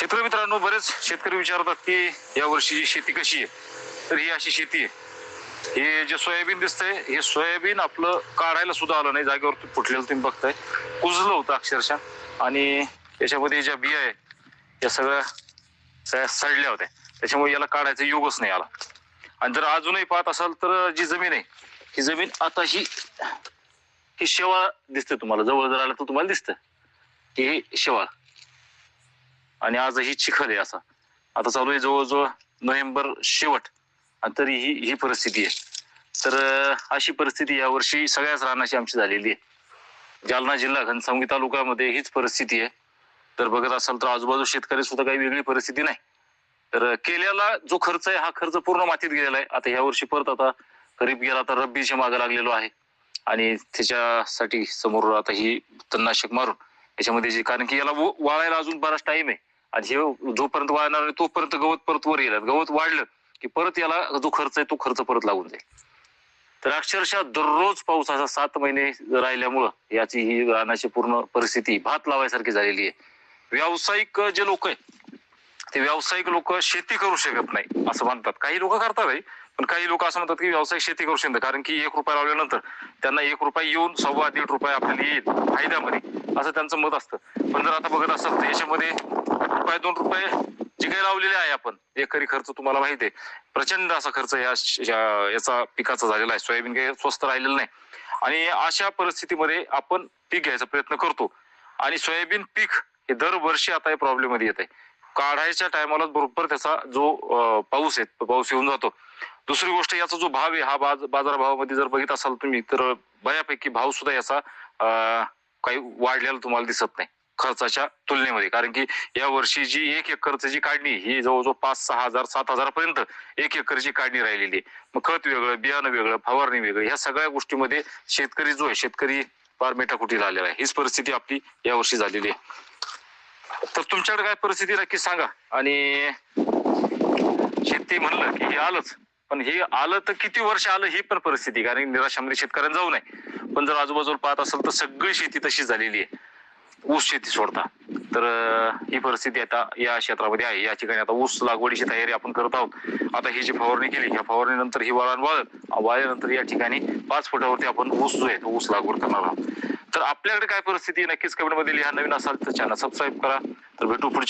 शेतकरी मित्रांनो बरेच शेतकरी विचारतात की या वर्षीची शेती कशी आहे तर ही अशी शेती आहे. हे जे सोयाबीन दिसतंय हे सोयाबीन आपलं काढायला सुद्धा आलं नाही. जागेवर फुटलेलं तुम्ही बघताय. कुजलं होतं अक्षरशः. आणि याच्यामध्ये ज्या बिया आहे या सगळ्या सगळ्या सडल्या होत्या. त्याच्यामुळे याला काढायचा योगच नाही आला. आणि जर अजूनही पाहत असाल तर जी जमीन आहे ही जमीन आता ही ही शेवाळ दिसते तुम्हाला. जवळ जर आलं तर तुम्हाला दिसतं. की ही शेवाळ. आणि आज ही चिखल आहे असा. आता चालू आहे जवळजवळ नोव्हेंबर शेवट. आणि तरी ही ही परिस्थिती आहे. तर अशी परिस्थिती यावर्षी सगळ्याच रानाची आमची झालेली आहे. जालना जिल्हा घनसावंगी तालुक्यामध्ये हीच परिस्थिती आहे. तर बघत असाल तर आजूबाजू शेतकरी सुद्धा काही वेगळी परिस्थिती नाही. तर केल्याला जो खर्च आहे हा खर्च पूर्ण मातीत गेलेला आहे. आता ह्या वर्षी परत आता खरीप गेला तर रब्बीच्या मागे लागलेलो आहे. आणि त्याच्यासाठी समोर आता ही तणनाशक मारून याच्यामध्ये जे कारण की याला वाळायला अजून बराच टाइम आहे. आणि हे जोपर्यंत वाढणार नाही तोपर्यंत गवत परत वर येणार गवत वाढलं की परत याला जो खर्च आहे तो खर्च परत लागून जाईल. तर अक्षरशः दररोज पाऊस असा सात महिने राहिल्यामुळं याची ही रानाची पूर्ण परिस्थिती भात लावायसारखी झालेली आहे. व्यावसायिक जे लोक आहेत ते व्यावसायिक लोक शेती करू शकत नाही असं म्हणतात. काही लोक करतात आहे, पण काही लोक असं म्हणतात की व्यावसायिक शेती करू शकतात कारण की एक रुपया लावल्यानंतर त्यांना एक रुपया येऊन सव्वा दीड रुपये आपल्याला येईल फायद्यामध्ये असं त्यांचं मत असतं. पण जर आता बघत असत तर याच्यामध्ये रुपये दोन रुपये जे काही लावलेले आहे आपण एकरी खर्च तुम्हाला माहिती आहे. प्रचंड असा खर्च या याचा पिकाचा झालेला आहे. सोयाबीन काही स्वस्त राहिलेलं नाही. आणि अशा परिस्थितीमध्ये आपण पीक घ्यायचा प्रयत्न करतो. आणि सोयाबीन पीक हे दरवर्षी आता या प्रॉब्लेममध्ये येत आहे. काढायच्या टायमाला बरोबर त्याचा जो पाऊस आहे तो पाऊस येऊन जातो. दुसरी गोष्ट याचा जो भाव आहे हा बाज बाजार भावामध्ये जर बघित असाल तुम्ही तर बऱ्यापैकी भाव सुद्धा याचा अं, काही वाढलेला तुम्हाला दिसत नाही. खर्चाच्या तुलनेमध्ये. कारण की या वर्षी जी एक एकरची जी काढणी ही जवळजवळ पाच सहा हजार सात हजारापर्यंत एक एकरची काढणी राहिलेली आहे. मग खत वेगळं बियाणं वेगळं फवारणी वेगळं ह्या सगळ्या गोष्टीमध्ये शेतकरी जो आहे शेतकरी फार मेटाकुटीला आलेला आहे. हीच परिस्थिती आपली या वर्षी झालेली आहे. तर तुमच्याकडे काय परिस्थिती नक्की सांगा. आणि शेती म्हणलं की हे आलंच. पण हे आलं तर किती वर्ष आलं ही पण परिस्थिती कारण निराशामध्ये शेतकऱ्यांना जाऊ नये. पण जर आजूबाजूला पाहत असेल तर सगळी शेती तशी झालेली आहे. ऊस शेती सोडता. तर ही परिस्थिती आता या क्षेत्रामध्ये आहे. या ठिकाणी आता ऊस लागवडीची तयारी आपण करत आहोत. आता ही जी फवारणी केली ह्या फवारणीनंतर ही वाळण वाळत वाळल्यानंतर या ठिकाणी पाच फुटावरती आपण ऊस जो आहे तो ऊस लागवड करणार आहोत. तर आपल्याकडे काय परिस्थिती नक्कीच कमेंटमध्ये लिहा. नवीन असाल तर चॅनल सबस्क्राईब करा. तर भेटू पुढच्या